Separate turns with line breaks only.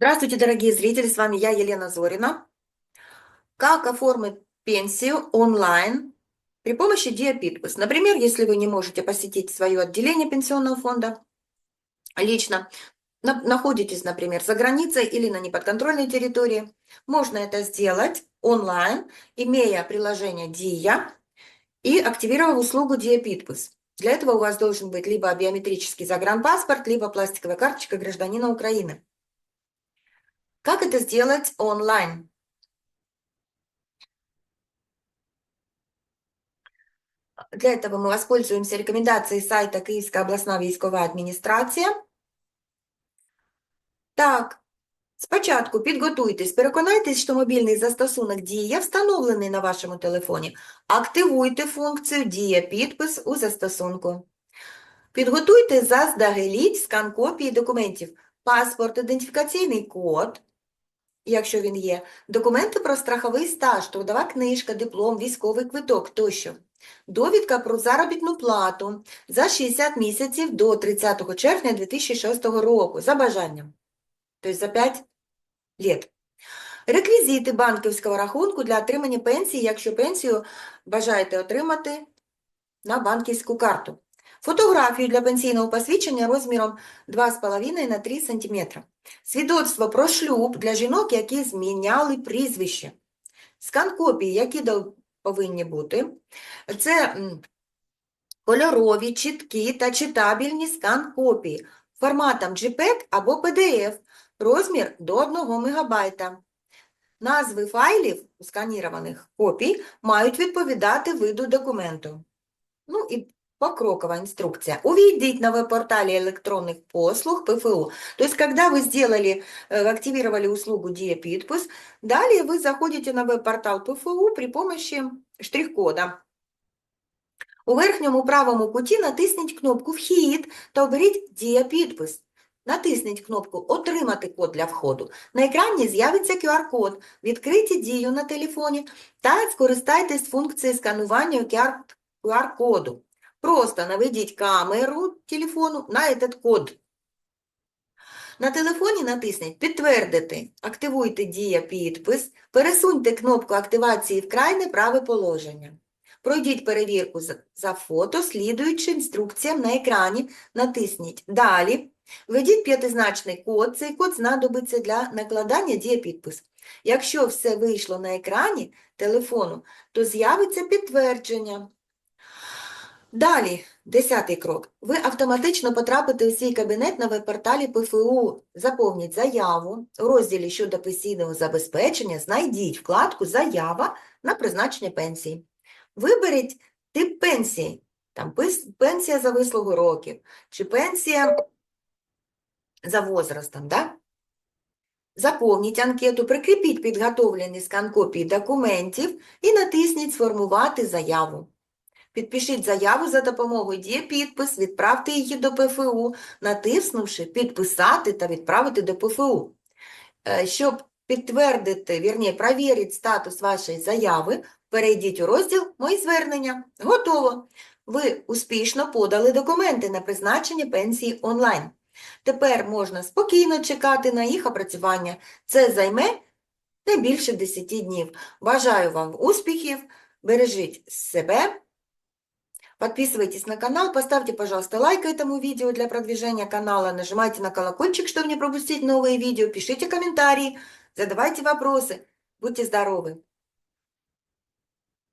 Здравствуйте, дорогие зрители, с вами я, Елена Зорина. Как оформить пенсию онлайн при помощи Диапитбус? Например, если вы не можете посетить свое отделение пенсионного фонда лично, на- находитесь, например, за границей или на неподконтрольной территории, можно это сделать онлайн, имея приложение Dia и активировав услугу Диапитбус. Для этого у вас должен быть либо биометрический загранпаспорт, либо пластиковая карточка гражданина Украины. Как это сделать онлайн? Для этого мы воспользуемся рекомендацией сайта Київська обласна військова адміністрація. Так, спочатку підготуйтесь, переконайтесь, що мобільний застосунок Дія встановлений на вашому телефоні. Активуйте функцію Дія підпис у застосунку. Підготуйте заздалегідь скан копії документів, паспорт, ідентифікаційний код, якщо він є, документи про страховий стаж, трудова книжка, диплом, військовий квиток тощо. Довідка про заробітну плату за 60 місяців до 30 червня 2006 року за бажанням. Тобто за 5 лет. Реквізити банківського рахунку для отримання пенсії, якщо пенсію бажаєте отримати на банківську карту. Фотографію для пенсійного посвідчення розміром 2,5 на 3 см. Свідоцтво про шлюб для жінок, які зміняли прізвище. Скан копії, які повинні бути. Це кольорові, чіткі та читабельні скан копії форматом JPEG або PDF, розмір до 1 МБ. Назви файлів сканірованих копій мають відповідати виду документу. Ну і покрокова инструкция. Увидеть на веб-портале электронных послуг ПФУ. То есть, когда вы сделали, э, активировали услугу Диапитпус, далее вы заходите на веб-портал ПФУ при помощи штрих-кода. У верхньому правому куті натисніть кнопку «Вхід» та оберіть «Діапідпис». Натисніть кнопку «Отримати код для входу». На екрані з'явиться QR-код. Відкрийте дію на телефоні та скористайтесь функцією сканування QR-коду. Просто наведіть камеру телефону на этот код. На телефоні натисніть «Підтвердити», активуйте «Дія підпис», пересуньте кнопку активації в крайне праве положення. Пройдіть перевірку за- фото, слідуючи інструкціям на екрані, натисніть «Далі», введіть п'ятизначний код, цей код знадобиться для накладання «Дія-підпис». Якщо все вийшло на екрані телефону, то з'явиться підтвердження. Далі, десятий крок. Ви автоматично потрапите у свій кабінет на веб-порталі ПФУ. Заповніть заяву. У розділі щодо пенсійного забезпечення знайдіть вкладку «Заява на призначення пенсії». Виберіть тип пенсії. Там пенсія за вислугу років чи пенсія за возрастом, да? Заповніть анкету, прикріпіть підготовлені скан копії документів і натисніть «Сформувати заяву». Підпишіть заяву за допомогою «Дієпідпис», відправте її до ПФУ, натиснувши «Підписати» та відправити до ПФУ. Е, Щоб підтвердити, вірні, перевірити статус вашої заяви, перейдіть у розділ «Мої звернення». Готово! Ви успішно подали документи на призначення пенсії онлайн. Тепер можна спокійно чекати на їх опрацювання. Це займе не більше 10 днів. Бажаю вам успіхів, бережіть себе. Подписывайтесь на канал, поставьте, пожалуйста, лайк этому видео для продвижения канала, нажимайте на колокольчик, чтобы не пропустить новые видео, пишите комментарии, задавайте вопросы. Будьте здоровы!